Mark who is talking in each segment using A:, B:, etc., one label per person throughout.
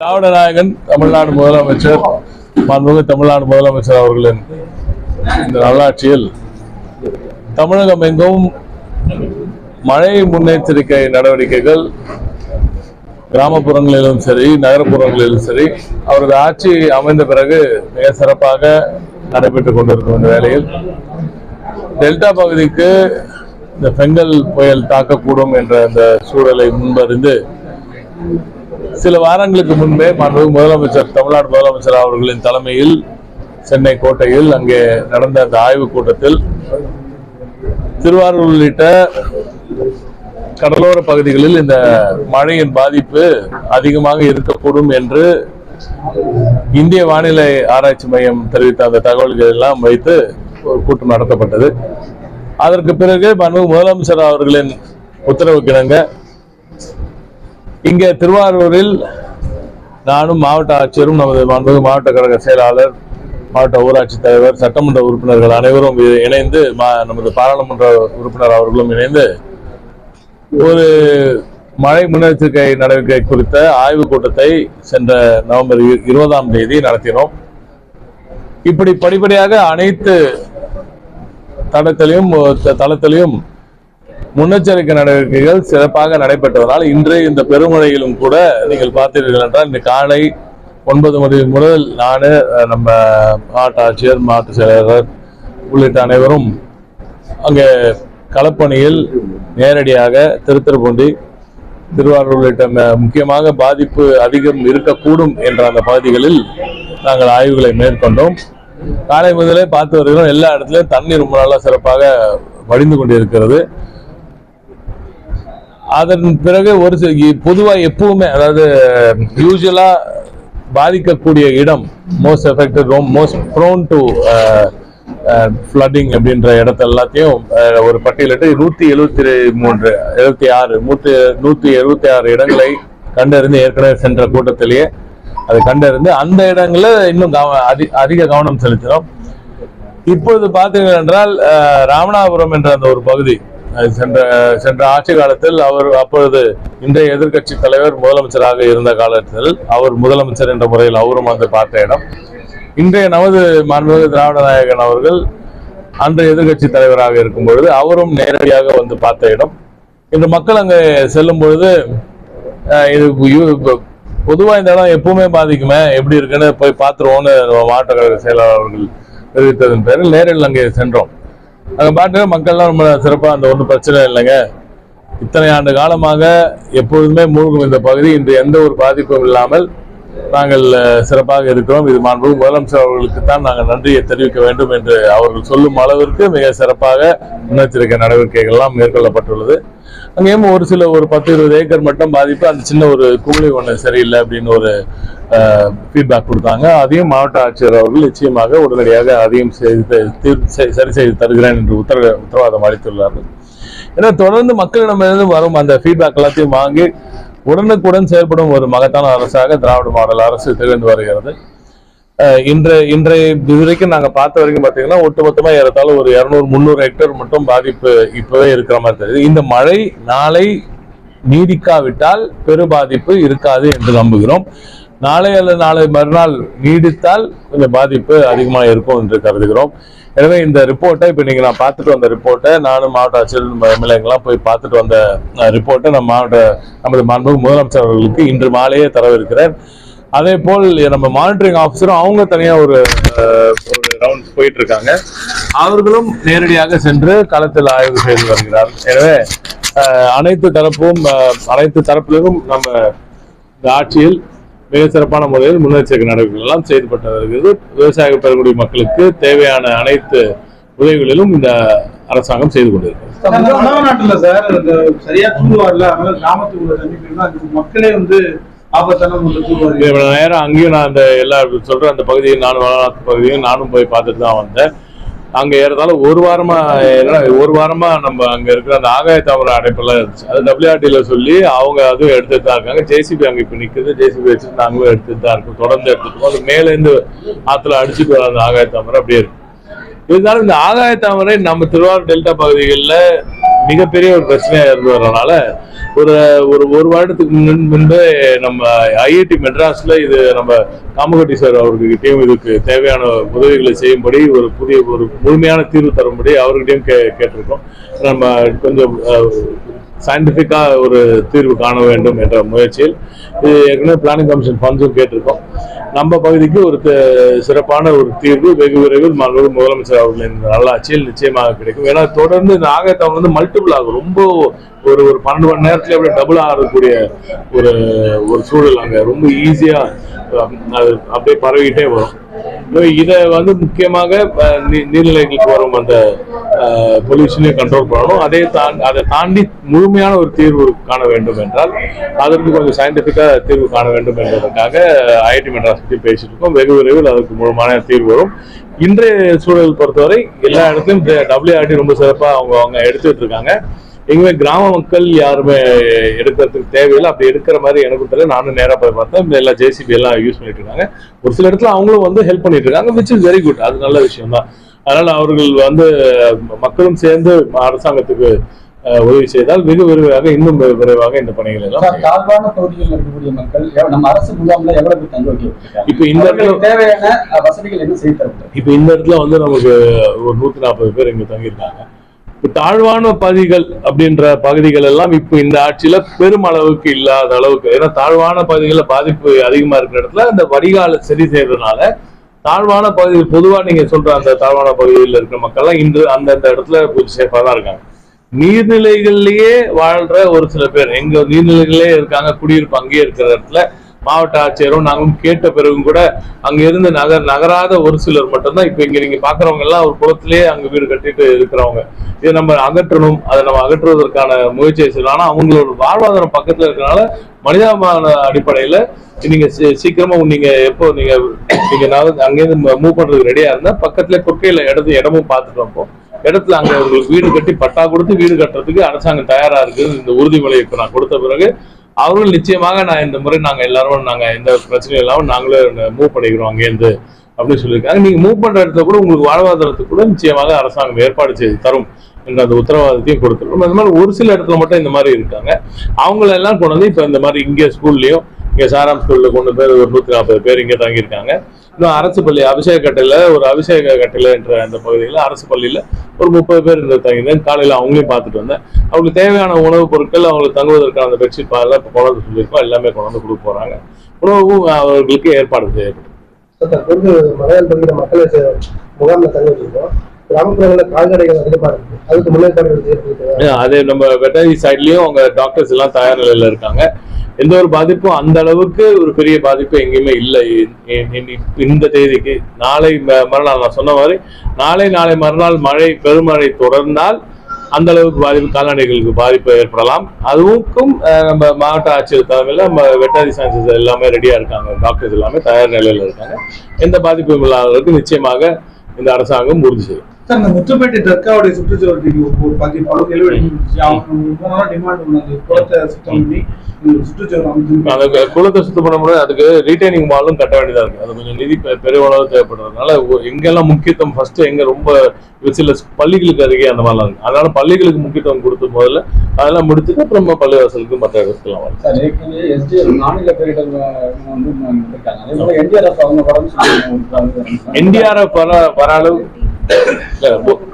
A: திராவிட நாயகன் தமிழ்நாடு முதலமைச்சர் மாண்புமிகு தமிழ்நாடு முதலமைச்சர் அவர்களின் இந்த நல்லாட்சியில் தமிழகம் எங்கும் மழை முன்னெச்சரிக்கை நடவடிக்கைகள் கிராமப்புறங்களிலும் சரி நகரப்புறங்களிலும் சரி அவரது ஆட்சி அமைந்த பிறகு மிக சிறப்பாக நடைபெற்றுக் கொண்டிருக்கும் இந்த வேளையில் டெல்டா பகுதிக்கு இந்த பெங்கல் புயல் தாக்கக்கூடும் என்ற அந்த சூழலை முன்பறிந்து சில வாரங்களுக்கு முன்பே மாண்பு முதலமைச்சர் தமிழ்நாடு முதலமைச்சர் அவர்களின் தலைமையில் சென்னை கோட்டையில் அங்கே நடந்த அந்த ஆய்வுக் கூட்டத்தில் திருவாரூர் உள்ளிட்ட கடலோர பகுதிகளில் இந்த மழையின் பாதிப்பு அதிகமாக இருக்கக்கூடும் என்று இந்திய வானிலை ஆராய்ச்சி மையம் தெரிவித்த அந்த தகவல்கள் எல்லாம் வைத்து ஒரு கூட்டம் நடத்தப்பட்டது. அதற்கு பிறகு மாண்புமிகு முதலமைச்சர் அவர்களின் உத்தரவுக்கிணங்க இங்கே திருவாரூரில் நானும் மாவட்ட ஆட்சியரும் நமது மாண்பு மாவட்ட கழக செயலாளர் மாவட்ட ஊராட்சி தலைவர் சட்டமன்ற உறுப்பினர்கள் அனைவரும் இணைந்து மா- நமது பாராளுமன்ற உறுப்பினர் அவர்களும் இணைந்து ஒரு மழை முன்னெச்சரிக்கை நடவடிக்கை குறித்த ஆய்வுக் கூட்டத்தை சென்ற நவம்பர் இரு- இருபதாம் தேதி நடத்தினோம். இப்படி படிப்படியாக அனைத்து தடத்திலையும் தளத்திலையும் முன்னெச்சரிக்கை நடவடிக்கைகள் சிறப்பாக நடைபெற்றதனால் இன்றைய இந்த பெருமழையிலும் கூட நீங்கள் பார்த்தீர்கள் என்றால் இந்த காலை ஒன்பது மணி முதல் நான் நம்ம மாவட்ட ஆட்சியர் மாவட்ட செயலாளர் உள்ளிட்ட அனைவரும் அங்கே களப்பணியில் நேரடியாக திருத்திருப்பூண்டி திருவாரூர் உள்ளிட்ட முக்கியமாக பாதிப்பு அதிகம் இருக்கக்கூடும் என்ற அந்த பகுதிகளில் நாங்கள் ஆய்வுகளை மேற்கொண்டோம். காலை முதலே பார்த்து வருகிறோம். எல்லா இடத்துலையும் தண்ணீர் ரொம்ப நல்லா சிறப்பாக வடிந்து கொண்டிருக்கிறது. அதன் பிறகு ஒரு சில இ- எப்பவுமே அதாவது யூஸ்வலாக பாதிக்கக்கூடிய இடம் most affected most prone to flooding அப்படின்ற இடத்த எல்லாத்தையும் ஒரு பட்டியலிட்டு நூற்றி எழுபத்தி மூன்று எழுபத்தி ஆறு நூற்றி நூற்றி எழுபத்தி ஆறு இடங்களை கண்டறிந்து ஏற்கனவே சென்ற கூட்டத்திலேயே அதை கண்டறிந்து அந்த இடங்களில் இன்னும் கவ- அதிக அதிக கவனம் செலுத்தினோம் இப்பொழுது பார்த்தீர்கள் என்றால் ராமநாதபுரம் என்ற அந்த ஒரு பகுதி சென்ற சென்ற ஆட்சி காலத்தில் அவர் அப்பொழுது இன்றைய எதிர்க்கட்சி தலைவர் முதலமைச்சராக இருந்த காலத்தில் அவர் முதலமைச்சர் என்ற முறையில் அவரும் வந்து பார்த்த இடம். இன்றைய நமது மாண்புமிகு திராவிட நாயகன் அவர்கள் அன்றைய எதிர்க்கட்சி தலைவராக இருக்கும் பொழுது அவரும் நேரடியாக வந்து பார்த்த இடம். இன்று மக்கள் அங்கே செல்லும் பொழுது அஹ், இது பொதுவாக பொதுவா இந்த இடம் எப்பவுமே பாதிக்குமே. எப்படி இருக்குன்னு போய் பார்த்துருவோம்னு மாவட்ட கழக செயலாளர் அவர்கள் தெரிவித்ததன் பேரில் நேரில் அங்கே சென்றோம். அங்கே பாட்டு மக்கள்லாம் ரொம்ப சிறப்பாக அந்த ஒன்றும் பிரச்சனை இல்லைங்க. இத்தனை ஆண்டு காலமாக எப்பொழுதுமே மூழ்கும் இந்த பகுதி இன்று எந்த ஒரு பாதிப்பும் இல்லாமல் நாங்கள் சிறப்பாக இருக்கிறோம். இது மாண்பு முதலமைச்சர் அவர்களுக்கு தான் நாங்கள் நன்றியை தெரிவிக்க வேண்டும் என்று அவர்கள் சொல்லும் அளவிற்கு மிக சிறப்பாக முன்னெச்சரிக்கை நடவடிக்கைகள்லாம் மேற்கொள்ளப்பட்டுள்ளது. அங்கேயும் ஒரு சில ஒரு பத்து இருபது ஏக்கர் மட்டும் பாதிப்பு அந்த சின்ன ஒரு குமிழி ஒன்று சரியில்லை அப்படின்னு ஒரு ஃபீட்பேக் கொடுத்தாங்க. அதையும் மாவட்ட ஆட்சியர் அவர்கள் நிச்சயமாக உடனடியாக அதையும் செய்து சரி சரி செய்து தருகிறேன் என்று உத்தரவு உத்தரவாதம் அளித்துள்ளார்கள். ஏன்னா தொடர்ந்து மக்களிடமிருந்து வரும் அந்த ஃபீட்பேக் எல்லாத்தையும் வாங்கி உடனுக்குடன் செயல்படும் ஒரு மகத்தான அரசாக திராவிட மாடல் அரசு திகழ்ந்து வருகிறது. அஹ் இன்று இன்றைய இதுவரைக்கும் நாங்க பார்த்த வரைக்கும் பார்த்தீங்கன்னா ஒட்டுமொத்தமாக ஏறத்தாலும் ஒரு இருநூறு முந்நூறு ஹெக்டேர் மட்டும் பாதிப்பு இப்பவே இருக்கிற மாதிரி தெரியுது. இந்த மழை நாளை நீடிக்காவிட்டால் பெரு பாதிப்பு இருக்காது என்று நம்புகிறோம். நாளை அல்லது நாளை மறுநாள் நீடித்தால் இந்த பாதிப்பு அதிகமாக இருக்கும் என்று கருதுகிறோம். எனவே இந்த ரிப்போர்ட்டை இப்போ நீங்கள் நான் பார்த்துட்டு வந்த ரிப்போர்ட்டை நானும் மாவட்ட ஆட்சியர் எம்எல்ஏங்கெல்லாம் போய் பார்த்துட்டு வந்த ரிப்போர்ட்டை நம்ம மாவட்ட நமது மாண்புமிகு முதலமைச்சர் அவர்களுக்கு இன்று மாலையே தரவிருக்கிறேன் அதே போல் நம்ம மானிட்டரிங் ஆஃபீஸரும் அவங்க தனியாக ஒரு ஒரு ரவுண்ட் போயிட்டு இருக்காங்க அவர்களும் நேரடியாக சென்று களத்தில் ஆய்வு செய்து வருகிறார். எனவே அனைத்து தரப்பும் அனைத்து தரப்பிலும் நம்ம இந்த ஆட்சியில் மிக சிறப்பான முறையில் முன்னெச்சரிக்கை நடவடிக்கைகள் எல்லாம் செய்யப்பட்டு வருகிறது. விவசாய பெறக்கூடிய மக்களுக்கு தேவையான அனைத்து உதவிகளிலும் இந்த அரசாங்கம் செய்து இவ்வளவு நேரம் அங்கேயும் நான் அந்த எல்லா சொல்ற அந்த பகுதியும் நானும் வளநாட்டு பகுதியும் நானும் போய் பார்த்துட்டு தான் வந்தேன். அங்க ஏறதால ஒரு வாரமா என்ன ஒரு வாரமா நம்ம அங்க இருக்கிற அந்த ஆகாய தாமரை அடைப்பெல்லாம் இருந்துச்சு. அது டபிள்யூஆர்டில சொல்லி அவங்க அதுவும் எடுத்துட்டு தான் இருக்காங்க. ஜேசிபி அங்க இப்ப நிக்குது. ஜேசிபி வச்சு நாங்களும் எடுத்துட்டு தான் இருக்கோம். தொடர்ந்து எடுத்துட்டு அது மேல இருந்து ஆத்துல அடிச்சுட்டு வர அந்த ஆகாய தாமரை அப்படியே இருக்கு. இருந்தாலும் இந்த ஆகாய தாமரை நம்ம திருவாரூர் டெல்டா பகுதிகளில் மிகப்பெரிய ஒரு பிரச்சனையா இருந்து வர்றதுனால ஒரு ஒரு ஒரு வருடத்துக்கு முன் முன்பு நம்ம ஐஐடி மெட்ராஸ்ல இது நம்ம காமகட்டி சார் அவர்கிட்டையும் இதுக்கு தேவையான உதவிகளை செய்யும்படி ஒரு புதிய ஒரு முழுமையான தீர்வு தரும்படி அவர்கிட்டையும் கே கேட்டிருக்கோம். நம்ம கொஞ்சம் சயின்டிஃபிக்காக ஒரு தீர்வு காண வேண்டும் என்ற முயற்சியில் இது ஏற்கனவே பிளானிங் கமிஷன் ஃபண்ட்ஸும் கேட்டிருக்கோம். நம்ம பகுதிக்கு ஒரு சிறப்பான ஒரு தீர்வு வெகு விரைவில் மாண்புமிகு முதலமைச்சர் அவர்களின் நல்லாட்சியில் நிச்சயமாக கிடைக்கும். ஏன்னா தொடர்ந்து இந்த ஆகாயத்தம் வந்து மல்டிபிள் ஆகும். ரொம்ப ஒரு ஒரு பன்னெண்டு மணி நேரத்தில் அப்படியே டபுள் ஆகக்கூடிய ஒரு ஒரு சூழல் அங்கே. ரொம்ப ஈஸியாக அது அப்படியே பரவிக்கிட்டே வரும். இதை வந்து முக்கியமாக நீர்நிலைகளுக்கு வரும் அந்த பொல்யூஷனை கண்ட்ரோல் பண்ணணும். அதே தாண்டி அதை தாண்டி முழுமையான ஒரு தீர்வு காண வேண்டும் என்றால் அதற்கு கொஞ்சம் சயின்டிஃபிக்காக தீர்வு காண வேண்டும் என்பதற்காக ஐஐடி மெட்ராஸ் பற்றி பேசிட்டு இருக்கோம். வெகு விரைவில் அதற்கு முழுமையான தீர்வு வரும். இன்றைய சூழல் பொறுத்தவரை எல்லா இடத்துலையும் டபிள்யூஆர்டி ரொம்ப சிறப்பாக அவங்க அவங்க எடுத்துட்டு இருக்காங்க. எங்குமே கிராம மக்கள் யாருமே எடுக்கிறதுக்கு தேவையில்லை. அப்படி எடுக்கிற மாதிரி எனக்கு தெரியல நானும் நேரா போய் பார்த்தேன். எல்லா ஜேசிபி எல்லாம் யூஸ் பண்ணிட்டு இருக்காங்க. ஒரு சில இடத்துல அவங்களும் வந்து ஹெல்ப் பண்ணிட்டு இருக்காங்க விச் இஸ் வெரி குட் அது நல்ல விஷயம் தான் அதனால அவர்கள் வந்து மக்களும் சேர்ந்து அரசாங்கத்துக்கு உதவி செய்தால் வெகு விரைவாக இன்னும் விரைவாக இந்த பணிகள் எல்லாம்
B: தாழ்வான பகுதிகளில் இருக்கக்கூடிய மக்கள் நம்ம அரசு முகாம்ல எவ்வளவு தங்க
A: இப்ப இந்த இடத்துல
B: தேவையான வசதிகள் என்ன செய்து தரப்பட்டது
A: இப்ப இந்த இடத்துல வந்து நமக்கு ஒரு நூத்தி நாற்பது பேர் இங்க தங்கியிருக்காங்க. தாழ்வான பகுதிகள் அப்படின்ற பகுதிகள் எல்லாம் இப்போ இந்த ஆட்சியில பெருமளவுக்கு இல்லாத அளவுக்கு ஏன்னா தாழ்வான பகுதிகளில் பாதிப்பு அதிகமா இருக்கிற இடத்துல அந்த வடிகால சரி செய்யறதுனால தாழ்வான பகுதிகள் பொதுவா நீங்க சொல்ற அந்த தாழ்வான பகுதியில் இருக்கிற மக்கள்லாம் இன்று அந்தந்த இடத்துல கொஞ்சம் சேஃபா தான் இருக்காங்க. நீர்நிலைகள்லயே வாழ்ற ஒரு சில பேர் எங்க நீர்நிலைகளே இருக்காங்க குடியிருப்பு அங்கேயே இருக்கிற இடத்துல மாவட்ட ஆட்சியரும் நாங்களும் கேட்ட பிறகும் கூட அங்க இருந்து நகர் நகராத ஒரு சிலர் மட்டும்தான் இப்ப இங்க நீங்க பாக்குறவங்க எல்லாம் ஒரு குளத்திலேயே அங்க வீடு கட்டிட்டு இருக்கிறவங்க. இதை நம்ம அகற்றணும் அதை நம்ம அகற்றுவதற்கான முயற்சியை செய்யலாம் ஆனா அவங்களோட வாழ்வாதாரம் பக்கத்துல இருக்கிறனால மனிதாபிமான அடிப்படையில நீங்க சீ- சீக்கிரமா நீங்க எப்போ நீங்க நீங்க அங்கேருந்து மூவ் பண்றதுக்கு ரெடியா இருந்தா பக்கத்துல கொற்கையில இடத்து இடமும் பார்த்துட்டு வைப்போம். இடத்துல அங்க உங்களுக்கு வீடு கட்டி பட்டா கொடுத்து வீடு கட்டுறதுக்கு அரசாங்கம் தயாரா இருக்குது இந்த உறுதிமொழியை இப்ப நான் கொடுத்த பிறகு அவர்கள் நிச்சயமாக நான் இந்த முறை நாங்க எல்லாரும் நாங்க எந்த பிரச்சனையும் இல்லாம நாங்களே மூவ் பண்ணிக்கிறோம் அங்கேருந்து அப்படின்னு சொல்லியிருக்காங்க. நீங்க மூவ் பண்ற இடத்துல கூட உங்களுக்கு வாழ்வாதாரத்துக்கு கூட நிச்சயமாக அரசாங்கம் ஏற்பாடு செய்து தரும் என்ற அந்த உத்தரவாதத்தையும் கொடுத்துருக்கோம் அந்த மாதிரி ஒரு சில இடத்துல மட்டும் இந்த மாதிரி இருக்காங்க. அவங்கள எல்லாம் கொண்டு வந்து இப்ப இந்த மாதிரி இங்கே ஸ்கூல்லயும் இங்க சாராம் ஸ்கூல்ல கொண்டு பேர் ஒரு நூத்தி நாற்பது பேர் இங்க தங்கியிருக்காங்க. இன்னும் அரசு பள்ளி அபிஷேக கட்டையில ஒரு அபிஷேக கட்டையில என்ற அந்த பகுதியில் அரசு பள்ளியில ஒரு முப்பது பேர் இந்த தங்கியிருந்தேன் காலையில அவங்களையும் பார்த்துட்டு வந்தேன். அவங்களுக்கு தேவையான உணவுப் பொருட்கள் அவங்களுக்கு தங்குவதற்கான அந்த பெட்ஷீட் பாதெல்லாம் இப்போ கொண்டு வந்து சொல்லியிருக்கோம் எல்லாமே கொண்டு வந்து கொடுக்க போறாங்க. உணவும் அவர்களுக்கு ஏற்பாடு செய்யப்படும்
C: தற்போது மலையாள பகுதியில் மக்களை முகாம்ல தங்க வச்சிருக்கோம். கிராமப்புறங்களில் கால்நடைகள் அதிகமாக இருக்கு. அதுக்கு முன்னேற்பாடுகள் செய்யப்படுது
A: ஏன் அதே நம்ம வெட்டரி சைட்லயும் அவங்க டாக்டர்ஸ் எல்லாம் தயார் நிலையில இருக்காங்க. எந்த ஒரு பாதிப்பும் அந்த அளவுக்கு ஒரு பெரிய பாதிப்பு எங்கேயுமே இல்லை. இந்த தேதிக்கு. நாளை ம- மறுநாள் நான் சொன்ன மாதிரி நாளை நாளை மறுநாள் மழை பெருமழை தொடர்ந்தால் அந்த அளவுக்கு பாதிப்பு கால்நடைகளுக்கு பாதிப்பு ஏற்படலாம். அதுவுக்கும் நம்ம மாவட்ட ஆட்சியர் தலைமையில் நம்ம வெட்டரி சயின்சஸ் எல்லாமே ரெடியாக இருக்காங்க. டாக்டர்ஸ் எல்லாமே தயார் நிலையில் இருக்காங்க. எந்த பாதிப்பும் இல்லாதவர்களுக்கு நிச்சயமாக இந்த அரசாங்கம் உறுதி செய்யும்.
D: சார் இந்த முத்துப்பேட்டை தர்காவுடைய சுற்றுச்சுவரத்துக்கு ஒரு பகுதி பகுதியில் வெடிச்சு அவங்க டிமாண்ட் பண்ணது குளத்தை சுத்தம் பண்ணி
A: அந்த குளத்தை சுத்தம் பண்ண முடியாது. அதுக்கு ரீட்டைனிங் வாலும் கட்ட வேண்டியதா இருக்கு. அது கொஞ்சம் நிதி பெ- பெரிய அளவு தேவைப்படுறதுனால எங்கெல்லாம் முக்கியத்துவம் ஃபர்ஸ்ட் எங்க ரொம்ப ஒரு சில பள்ளிகளுக்கு அருகே அந்த மாதிரிலாம் இருக்கு. அதனால பள்ளிகளுக்கு முக்கியத்துவம் கொடுத்த முதல்ல அதெல்லாம் முடிச்சுட்டு அப்புறம் பள்ளிவாசலுக்கு மற்ற இடத்துக்குலாம் வரும்
B: சார் ஏற்கனவே எஸ்டிஎஃப் மாநில பேரிடர் வந்து போல என்டிஆர்எஃப் அவங்க
A: என்டிஆர்எஃப் வர வர அளவு இல்ல, ஒ-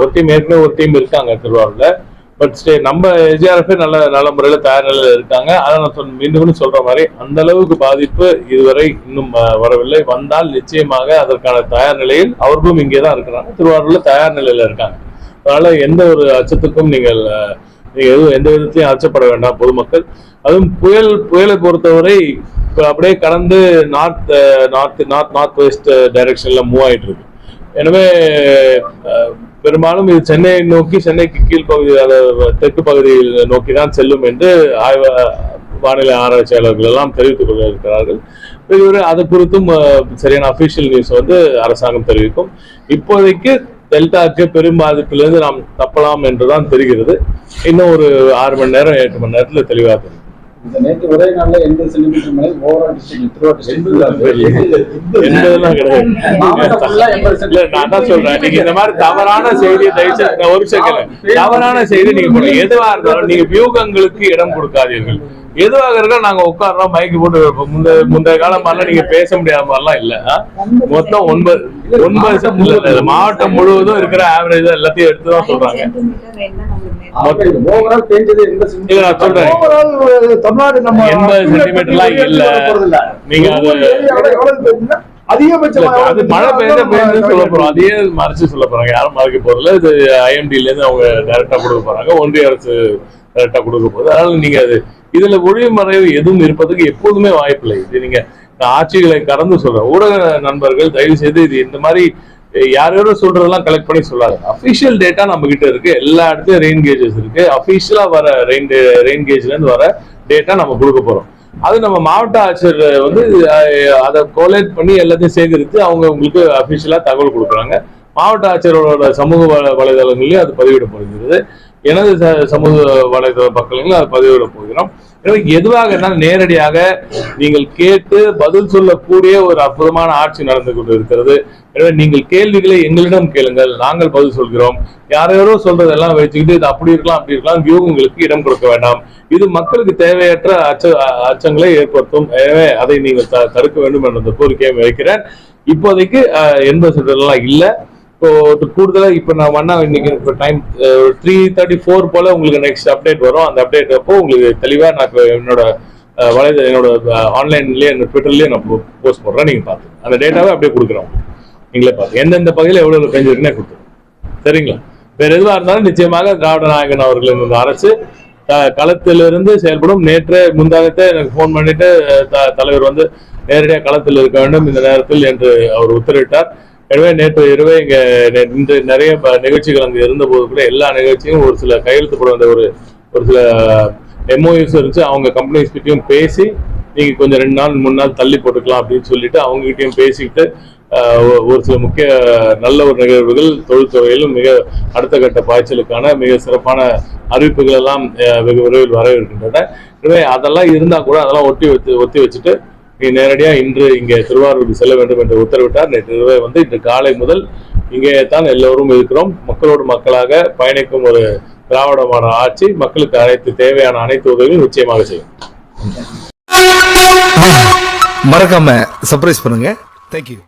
A: ஒரு டீம் ஏற்கனவே ஒரு டீம் இருக்காங்க திருவாரூர்ல. பட் ஸ்டே நம்ம எஜிஆர்எஃப் நல்ல நல்ல முறையில தயார் நிலையில இருக்காங்க. அதை நான் சொல் மீண்டும் சொல்கிற சொல்ற மாதிரி அந்த அளவுக்கு பாதிப்பு இதுவரை இன்னும் வரவில்லை. வந்தால் நிச்சயமாக அதற்கான தயார் நிலையில் அவர்களும் இங்கே தான் இருக்கிறாங்க. திருவாரூர்ல தயார் நிலையில இருக்காங்க. அதனால எந்த ஒரு அச்சத்துக்கும் நீங்கள் நீங்க எதுவும் எந்த விதத்தையும் அச்சப்பட வேண்டாம் பொதுமக்கள். அதுவும் புயல் புயலை பொறுத்தவரை இப்ப அப்படியே கடந்து north north north north west டைரக்ஷன்ல மூவ் ஆயிட்டு இருக்கு. எனவே பெரும்பாலும் இது சென்னை நோக்கி சென்னைக்கு கீழ்ப்பகுதி அதாவது தெற்கு பகுதியில் நோக்கி தான் செல்லும் என்று ஆய்வு வானிலை ஆராய்ச்சியாளர்கள் எல்லாம் தெரிவித்துக் கொண்டிருக்கிறார்கள். இதுவரை அது குறித்தும் சரியான அபிஷியல் நியூஸ் வந்து அரசாங்கம் தெரிவிக்கும். இப்போதைக்கு டெல்டாக்கு பெரும் பாதிப்பிலிருந்து நாம் தப்பலாம் என்றுதான் தெரிகிறது. இன்னும் ஒரு ஆறு மணி நேரம் எட்டு மணி நேரத்தில் தெளிவாக தெரியும்.
B: நேற்று ஒரே நாள்ல எண்பது சென்டிமீட்டர் மழை டிஸ்ட்ரிக்ட் திருவாரூர்
A: நான் தான் சொல்றேன். நீங்க இந்த மாதிரி தவறான செய்து நான் ஒரு செகண்ட் தவறான செய்தி நீங்க எதுவா இருந்தாலும் நீங்க வியூகங்களுக்கு இடம் கொடுக்காதீர்கள். எதுவாக இருந்தாலும் நாங்க உட்கார்றோம் மைக்கு போட்டு. முந்தைய முந்தைய காலம் மாதிரிலாம் நீங்க பேச முடியாத மாதிரிலாம் இல்ல? மொத்தம் ஒன்பது ஒன்பது இல்ல, மாவட்டம் முழுவதும் இருக்கிற ஆவரேஜ் எல்லாத்தையும் எடுத்து தான் சொல்றாங்க. இல்ல நான் சொல்றேன்.
E: Overall, தமிழ்நாடு நம்ம
A: எண்பது சென்டிமீட்டர்லாம் இல்ல.
E: போறதில்ல.
A: நீங்க அது
E: அதிகபட்சமா
A: மழை பெய்த சொல்ல போறோம். அதையே மறைச்சு சொல்ல போறாங்க. யாரும் மறைக்க போறதில்ல. இது ஐஎம்டில இருந்து அவங்க டைரக்டா கொடுக்க போறாங்க. ஒன்றிய அரசு கரெக்டாக கொடுக்க போகுது அதனால நீங்கள் அது இதில் ஒழிவு மறைவு எதுவும் இருப்பதுக்கு எப்போதுமே வாய்ப்பில்லை. இது நீங்கள் நான் ஆட்சிகளை கடந்து சொல்கிறேன் ஊடக நண்பர்கள் தயவு செய்து இது இந்த மாதிரி யார் யாரோ சொல்றதெல்லாம் கலெக்ட் பண்ணி சொல்லாது அஃபிஷியல் டேட்டா நம்ம கிட்ட இருக்கு எல்லா இடத்துலயும் ரெயின் கேஜஸ் இருக்கு. அபிஷியலா வர ரெயின் ரெயின் கேஜ்ல இருந்து வர டேட்டா நம்ம கொடுக்க போறோம். அது நம்ம மாவட்ட ஆட்சியர் வந்து அதை கோலேட் பண்ணி எல்லாத்தையும் சேகரித்து அவங்க உங்களுக்கு அஃபிஷியலாக தகவல் கொடுக்குறாங்க. மாவட்ட ஆட்சியரோட சமூக வலைதளங்களையும் அது பதிவிடப்படுகிறது. எனது ச- சமூக வலைதள பக்கங்களிலும் அதை பதிவிட போகிறோம். எனவே எதுவாக இருந்தாலும் நேரடியாக நீங்கள் கேட்டு பதில் சொல்லக்கூடிய ஒரு அற்புதமான ஆட்சி நடந்து கொண்டு இருக்கிறது எனவே நீங்கள் கேள்விகளை எங்களிடம் கேளுங்கள். நாங்கள் பதில் சொல்கிறோம். யாரையாரோ சொல்றதெல்லாம் வச்சுக்கிட்டு இது அப்படி இருக்கலாம் அப்படி இருக்கலாம். வியூகங்களுக்கு இடம் கொடுக்க வேண்டாம். இது மக்களுக்கு தேவையற்ற அச்ச அச்சங்களை ஏற்படுத்தும். எனவே அதை நீங்கள் த- தடுக்க வேண்டும் என்ற கோரிக்கையை வைக்கிறேன். இப்போதைக்கு எண்பது சதவீதம்லாம் இல்லை. இப்போ கூடுதலா இப்போ நான் வண்ணா இன்னைக்கு இப்போ டைம் த்ரீ தேர்ட்டி ஃபோர் போல உங்களுக்கு நெக்ஸ்ட் அப்டேட் வரும். அந்த அப்டேட் அப்போ உங்களுக்கு தெளிவா நான் இப்போ என்னோட வலை வலைத என்னோட ஆன்லைன்லயே ட்விட்டர்லயே நான் போஸ்ட் போடுறேன். நீங்க பார்த்து. அந்த டேட்டாவை அப்படியே கொடுக்குறோம் நீங்களே பார்த்து. எந்தெந்த பகுதியில் எவ்வளவு பெஞ்சிருக்குன்னு கொடுத்துருவோம் சரிங்களா? வேற எதுவா இருந்தாலும் நிச்சயமாக திராவிட நாயகன் அவர்களை இந்த அரசு களத்திலிருந்து செயல்படும். நேற்று முந்தாகத்தை எனக்கு ஃபோன் பண்ணிட்டு த- தலைவர் வந்து நேரடியாக களத்தில் இருக்க வேண்டும். இந்த நேரத்தில் என்று அவர் உத்தரவிட்டார். எனவே நேற்று இரவே இங்க நெ- இன்று நிறைய நிகழ்ச்சிகள் நிகழ்ச்சிகள் இருந்த இருந்தபோது கூட எல்லா நிகழ்ச்சியும் ஒரு சில கையெழுத்துப்பட வந்த ஒரு ஒரு சில எம்ஓயூஸ் இருந்துச்சு. அவங்க கம்பெனிஸ் கிட்டையும் பேசி நீங்க கொஞ்சம் ரெண்டு நாள் மூணு நாள் தள்ளி போட்டுக்கலாம் அப்படின்னு சொல்லிட்டு அவங்ககிட்டயும் பேசிக்கிட்டு ஒரு சில முக்கிய நல்ல ஒரு நிகழ்வுகள் தொழில்துறையிலும் மிக அடுத்த கட்ட பாய்ச்சலுக்கான மிக சிறப்பான அறிவிப்புகள் எல்லாம் வெகு விரைவில் வர இருக்கின்றன எனவே அதெல்லாம் இருந்தா கூட அதெல்லாம் ஒட்டி வச்சு ஒத்தி வச்சுட்டு இங்கே நேரடியாக இன்று இங்கே திருவாரூருக்கு செல்ல வேண்டும் என்று உத்தரவிட்டார். நேற்று வந்து இன்று காலை முதல் இங்கே தான் எல்லோரும் இருக்கிறோம். மக்களோடு மக்களாக பயணிக்கும் ஒரு திராவிடமான ஆட்சி மக்களுக்கு அனைத்து தேவையான அனைத்து உதவியும் நிச்சயமாக செய்யும்.
F: மறக்காம சர்ப்ரைஸ் பண்ணுங்க. தேங்க்யூ